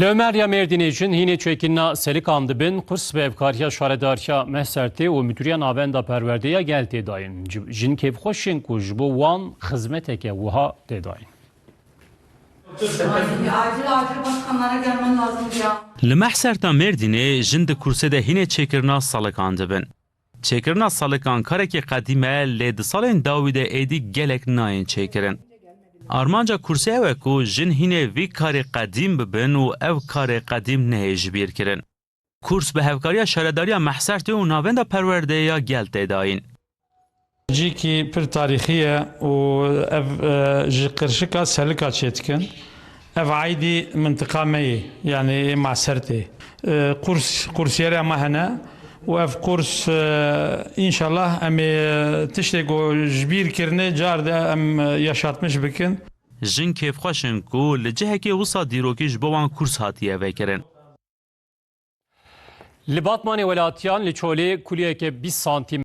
Lömerya Merdinêjin hînê çekîna Selikan dibin qurs ve evkariya şaredarya mehsertê û müdûriya navenda perwerdeya gel têdayîn. Jin kêfxweşên ku ji bo wan xizmeteke wiha têdayîn. Acil acil başkanlara gelmen lazım ya. Li mehserta Mêrdînê jin di kursê de hînê çêkirina salikan dibin. Çêkirina salikan karekê qedîm e lê di salên dawî de êdî gelek nayên çêkirin. Armanca kursê ew e ku jin hînê vî karê qedîm bibin û ev karê qedîm nehê ji kirin. Kurs bi hevkariya şaredariya mehsertê û navenda perwerdeya gel têdayîn. Cîkî pir tarîxiye û ev e, ji qirşika selika çêtikin. Ev aydî mintika me yani masertê. E, Kurs kursiyerê me hene و اف قرس انشالله ئەمێ تشتێک و ژبیرکردنێ جار ئەم یاشاتمش بکن ژن کێفخەشن و لە جەهێکی وسا دیرۆکیش بۆوان کورس هاتیە وێکردن. Li Batmanê welatyan li çolê kuliyeke 20 santim